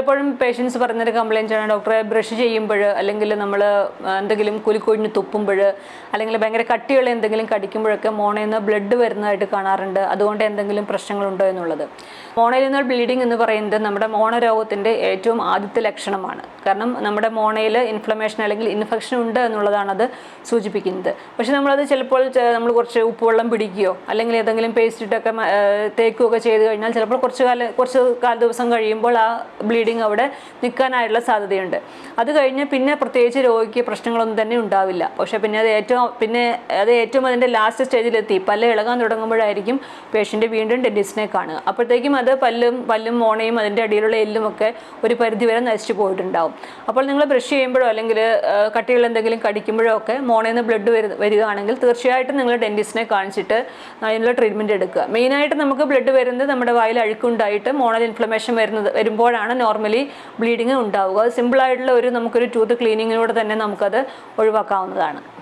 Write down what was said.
പലപ്പോഴും പേഷ്യൻസ് പറയുന്നൊരു കംപ്ലയിന്റ് ആണ്. ഡോക്ടറെ ബ്രഷ് ചെയ്യുമ്പോൾ അല്ലെങ്കിൽ നമ്മൾ എന്തെങ്കിലും കുലിക്കൊഴിഞ്ഞ് തുപ്പുമ്പോൾ അല്ലെങ്കിൽ ഭയങ്കര കട്ടിയുള്ള എന്തെങ്കിലും കടിക്കുമ്പോഴൊക്കെ മോണയിൽ നിന്ന് ബ്ലഡ് വരുന്നതായിട്ട് കാണാറുണ്ട്. അതുകൊണ്ട് എന്തെങ്കിലും പ്രശ്നങ്ങളുണ്ടോ എന്നുള്ളത്. മോണയിൽ നിന്ന് ബ്ലീഡിംഗ് എന്ന് പറയുന്നത് നമ്മുടെ മോണരോഗത്തിന്റെ ഏറ്റവും ആദ്യത്തെ ലക്ഷണമാണ്. കാരണം നമ്മുടെ മോണയിൽ ഇൻഫ്ലമേഷൻ അല്ലെങ്കിൽ ഇൻഫെക്ഷൻ ഉണ്ട് എന്നുള്ളതാണ് അത് സൂചിപ്പിക്കുന്നത്. പക്ഷേ നമ്മളത് ചിലപ്പോൾ നമ്മൾ കുറച്ച് ഉപ്പുവെള്ളം പിടിക്കുകയോ അല്ലെങ്കിൽ ഏതെങ്കിലും പേസ്റ്റ് ഇട്ടൊക്കെ തേക്കുകയൊക്കെ ചെയ്ത് കഴിഞ്ഞാൽ ചിലപ്പോൾ കുറച്ച് കാലം കുറച്ച് കാല ദിവസം കഴിയുമ്പോൾ ആ ബ്ലീഡിങ് അവിടെ നിൽക്കാനായിട്ടുള്ള സാധ്യതയുണ്ട്. അത് കഴിഞ്ഞ് പിന്നെ പ്രത്യേകിച്ച് രോഗിക്ക് പ്രശ്നങ്ങളൊന്നും തന്നെ ഉണ്ടാവില്ല. പക്ഷെ പിന്നെ അത് ഏറ്റവും പിന്നെ അത് ഏറ്റവും അതിന്റെ ലാസ്റ്റ് സ്റ്റേജിലെത്തി പല്ല് ഇളകാൻ തുടങ്ങുമ്പോഴായിരിക്കും പേഷ്യന്റ് വീണ്ടും ഡെന്റിസ്റ്റിനെ കാണുക. അപ്പോഴത്തേക്കും അത് പല്ലും പല്ലും മോണയും അതിന്റെ അടിയിലുള്ള എല്ലും ഒക്കെ ഒരു പരിധി വരെ നശിച്ചു പോയിട്ടുണ്ടാവും. അപ്പോൾ നിങ്ങൾ ബ്രഷ് ചെയ്യുമ്പോഴോ അല്ലെങ്കിൽ കട്ടികൾ എന്തെങ്കിലും കടിക്കുമ്പോഴോ ഒക്കെ മോണയിൽ നിന്ന് ബ്ലഡ് വരു വരികയാണെങ്കിൽ തീർച്ചയായിട്ടും നിങ്ങൾ ഡെന്റിസ്റ്റിനെ കാണിച്ചിട്ട് അതിനുള്ള ട്രീറ്റ്മെന്റ് എടുക്കുക. മെയിനായിട്ട് നമുക്ക് ബ്ലഡ് വരുന്നത് നമ്മുടെ വായിൽ അഴുക്കുണ്ടായിട്ട് മോണൽ ഇൻഫ്ലമേഷൻ വരുന്നത് വരുമ്പോഴാണ് നോർമലി ബ്ലീഡിങ് ഉണ്ടാവുക. അത് സിമ്പിളായിട്ടുള്ള ഒരു നമുക്കൊരു ടൂത്ത് ക്ലീനിങ്ങിലൂടെ തന്നെ നമുക്കത് ഒഴിവാക്കാവുന്നതാണ്.